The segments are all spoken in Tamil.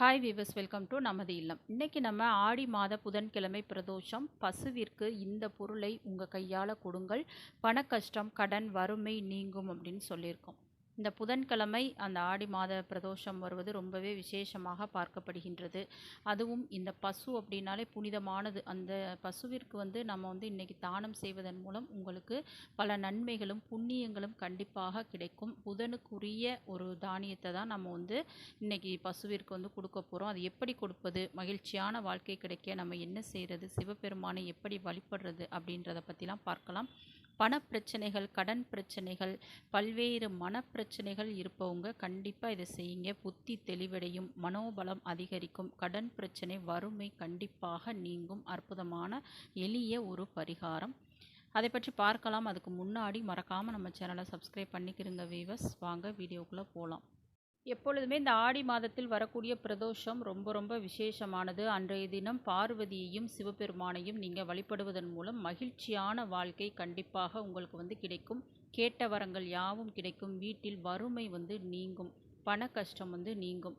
ஹாய் வீவர்ஸ் வெல்கம் டு நமது இல்லம். இன்றைக்கி நம்ம ஆடி மாத புதன்கிழமை பிரதோஷம் பசுவிற்கு இந்த பொருளை உங்கள் கையால் கொடுங்கள். பண கஷ்டம் கடன் வறுமை நீங்கும் அப்படின்னு சொல்லியிருக்கோம். இந்த புதன்கிழமை அந்த ஆடி மாத பிரதோஷம் வருவது ரொம்பவே விசேஷமாக பார்க்கப்படுகின்றது. அதுவும் இந்த பசு அப்படின்னாலே புனிதமானது. அந்த பசுவிற்கு வந்து நம்ம வந்து இன்னைக்கு தானம் செய்வதன் மூலம் உங்களுக்கு பல நன்மைகளும் புண்ணியங்களும் கண்டிப்பாக கிடைக்கும். புதனுக்குரிய ஒரு தானியத்தை தான் நம்ம வந்து இன்னைக்கு பசுவிற்கு வந்து கொடுக்க போகிறோம் அது எப்படி கொடுப்பது? மகிழ்ச்சியான வாழ்க்கை கிடைக்க நம்ம என்ன செய்கிறது சிவபெருமானை எப்படி வழிபடுறது அப்படின்றத பற்றிலாம் பார்க்கலாம். பணப்பிரச்சனைகள் கடன் பிரச்சனைகள் பல்வேறு மனப்பிரச்சனைகள் இருப்பவங்க கண்டிப்பாக இதை செய்யுங்க. புத்தி தெளிவடையும் மனோபலம் அதிகரிக்கும் கடன் பிரச்சனை வறுமை கண்டிப்பாக நீங்கும். அற்புதமான எளிய ஒரு பரிகாரம். அதை பற்றி பார்க்கலாம். அதுக்கு முன்னாடி மறக்காமல் நம்ம சேனலை சப்ஸ்கிரைப் பண்ணிக்கிறங்க வீவர்ஸ் வாங்க வீடியோக்குள்ளே போகலாம் எப்பொழுதுமே இந்த ஆடி மாதத்தில் வரக்கூடிய பிரதோஷம் ரொம்ப ரொம்ப விசேஷமானது. அன்றைய தினம் பார்வதியையும் சிவபெருமானையும் நீங்கள் வழிபடுவதன் மூலம் மகிழ்ச்சியான வாழ்க்கை கண்டிப்பாக உங்களுக்கு வந்து கிடைக்கும். கேட்ட வரங்கள் யாவும் கிடைக்கும். வீட்டில் வறுமை வந்து நீங்கும். பண கஷ்டம் வந்து நீங்கும்.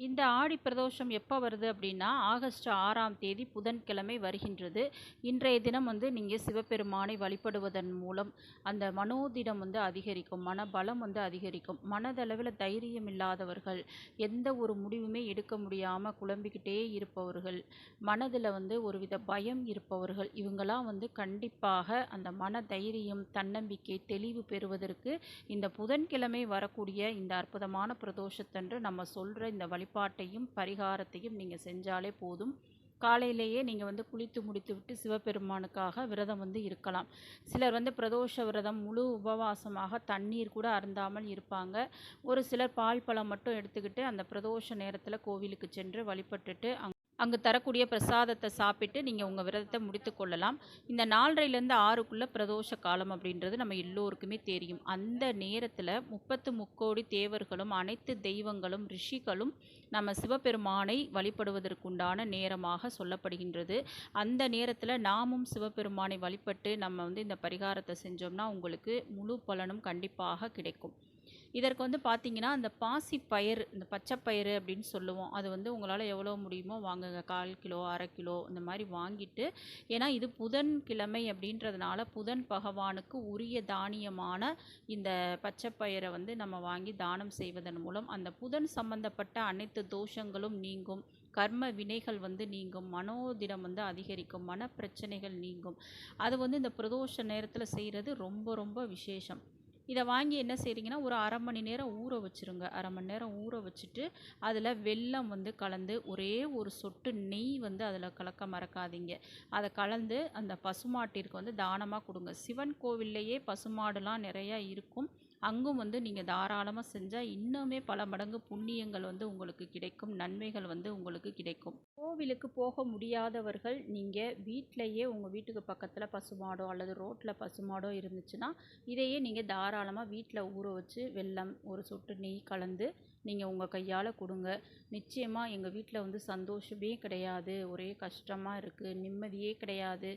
இந்த ஆடி பிரதோஷம் எப்போ வருது அப்படின்னா ஆகஸ்ட் ஆறாம் தேதி புதன்கிழமை வருகின்றது. இன்றைய தினம் வந்து நீங்கள் சிவபெருமானை வழிபடுவதன் மூலம் அந்த மனோதிடம் வந்து அதிகரிக்கும் மனபலம் வந்து அதிகரிக்கும். மனதளவில் தைரியம் இல்லாதவர்கள் எந்த ஒரு முடிவுமே எடுக்க முடியாமல் குழம்பிக்கிட்டே இருப்பவர்கள் மனதில் வந்து ஒருவித பயம் இருப்பவர்கள் இவங்களாம் வந்து கண்டிப்பாக அந்த மன தைரியம் தன்னம்பிக்கை தெளிவு பெறுவதற்கு இந்த புதன்கிழமை வரக்கூடிய இந்த அற்புதமான பிரதோஷத்தன்று நம்ம சொல்கிற இந்த வழி வழிபாட்டையும் பரிகாரத்தையும் நீங்கள் செஞ்சாலே போதும். காலையிலேயே நீங்கள் வந்து குளித்து முடித்து விட்டு சிவபெருமானுக்காக விரதம் வந்து இருக்கலாம். சிலர் வந்து பிரதோஷ விரதம் முழு உபவாசமாக தண்ணீர் கூட அருந்தாமல் இருப்பாங்க. ஒரு சிலர் பால் பழம் மட்டும் எடுத்துக்கிட்டு அந்த பிரதோஷ நேரத்தில் கோவிலுக்கு சென்று வழிபட்டுட்டு அங் அங்கு தரக்கூடிய பிரசாதத்தை சாப்பிட்டு நீங்கள் உங்கள் விரதத்தை முடித்து கொள்ளலாம். இந்த நாலரைலேருந்து ஆறுக்குள்ளே பிரதோஷ காலம் அப்படின்றது நம்ம எல்லோருக்குமே தெரியும். அந்த நேரத்தில் முப்பத்து முக்கோடி தேவர்களும் அனைத்து தெய்வங்களும் ரிஷிகளும் நம்ம சிவபெருமானை வழிபடுவதற்குண்டான நேரமாக சொல்லப்படுகின்றது. அந்த நேரத்தில் நாமும் சிவபெருமானை வழிபட்டு நம்ம வந்து இந்த பரிகாரத்தை செஞ்சோம்னா உங்களுக்கு முழு பலனும் கண்டிப்பாக கிடைக்கும். இதற்கு வந்து பார்த்தீங்கன்னா அந்த பாசி பயிர் இந்த பச்சை பயிறு அப்படின்னு சொல்லுவோம். அது வந்து உங்களால் எவ்வளோ முடியுமோ வாங்குங்க. கால் கிலோ அரை கிலோ இந்த மாதிரி வாங்கிட்டு ஏன்னா இது புதன் கிழமை அப்படின்றதுனால புதன் பகவானுக்கு உரிய தானியமான இந்த பச்சை பயிரை வந்து நம்ம வாங்கி தானம் செய்வதன் மூலம் அந்த புதன் சம்பந்தப்பட்ட அனைத்து தோஷங்களும் நீங்கும். கர்ம வினைகள் வந்து நீங்கும். மனோதிடம் வந்து அதிகரிக்கும். மன பிரச்சனைகள் நீங்கும். அது வந்து இந்த பிரதோஷ நேரத்தில் செய்கிறது ரொம்ப ரொம்ப விசேஷம். இதை வாங்கி என்ன செய்கிறீங்கன்னா ஒரு அரை மணி நேரம் ஊற வச்சுருங்க. அரை மணி நேரம் ஊற வச்சுட்டு அதில் வெல்லம் வந்து கலந்து ஒரே ஒரு சொட்டு நெய் வந்து அதில் கலக்க மறக்காதீங்க. அதை கலந்து அந்த பசுமாட்டிற்கு வந்து தானமாக கொடுங்க. சிவன் கோவில்லையே பசுமாடுலாம் நிறையா இருக்கும். அங்கும் வந்து நீங்கள் தாராளமாக செஞ்சால் இன்னுமே பல மடங்கு புண்ணியங்கள் வந்து உங்களுக்கு கிடைக்கும் நன்மைகள் வந்து உங்களுக்கு கிடைக்கும். கோவிலுக்கு போக முடியாதவர்கள் நீங்கள் வீட்டிலையே உங்கள் வீட்டுக்கு பக்கத்தில் பசுமாடோ அல்லது ரோட்டில் பசுமாடோ இருந்துச்சுன்னா இதையே நீங்கள் தாராளமாக வீட்டில் ஊற வச்சு வெல்லம் ஒரு சொட்டு நெய் கலந்து நீங்கள் உங்கள் கையால் கொடுங்க. நிச்சயமாக எங்கள் வீட்டில் வந்து சந்தோஷமே கிடையாது. ஒரே கஷ்டமாக இருக்குது நிம்மதியே கிடையாது.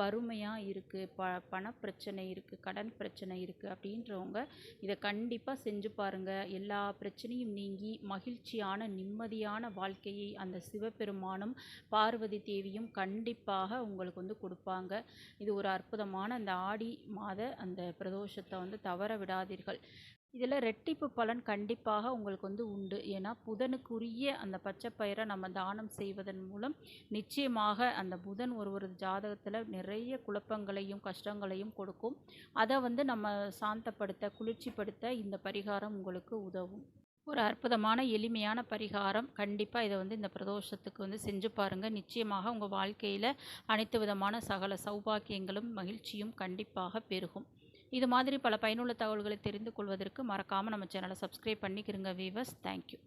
வறுமையாக இருக்குது ப பணப்பிரச்சனை இருக்குது கடன் பிரச்சனை இருக்குது அப்படின்றவங்க இதை கண்டிப்பாக செஞ்சு பாருங்கள் எல்லா பிரச்சனையும் நீங்கி மகிழ்ச்சியான நிம்மதியான வாழ்க்கையை அந்த சிவபெருமானும் பார்வதி தேவியும் கண்டிப்பாக உங்களுக்கு வந்து கொடுப்பாங்க. இது ஒரு அற்புதமான அந்த ஆடி மாத அந்த பிரதோஷத்தை வந்து தவற விடாதீர்கள். இதில் ரெட்டிப்பு பலன் கண்டிப்பாக உங்களுக்கு வந்து உண்டு. ஏன்னா புதனுக்குரிய அந்த பச்சை பயிரை நம்ம தானம் செய்வதன் மூலம் நிச்சயமாக அந்த புதன் ஒரு ஒரு ஜாதகத்தில் நிறைய குழப்பங்களையும் கஷ்டங்களையும் கொடுக்கும். அதை வந்து நம்ம சாந்தப்படுத்த குளிர்ச்சிப்படுத்த இந்த பரிகாரம் உங்களுக்கு உதவும். ஒரு அற்புதமான எளிமையான பரிகாரம். கண்டிப்பாக இதை வந்து இந்த பிரதோஷத்துக்கு வந்து செஞ்சு பாருங்கள் நிச்சயமாக உங்கள் வாழ்க்கையில் அனைத்து விதமான சகல சௌபாக்கியங்களும் மகிழ்ச்சியும் கண்டிப்பாக பெருகும். இது மாதிரி பல பயனுள்ள தகவல்களை தெரிந்து கொள்வதற்கு மறக்காமல் நம்ம சேனலை சப்ஸ்கிரைப் பண்ணிக்கிறங்க வீவர்ஸ் தேங்க்யூ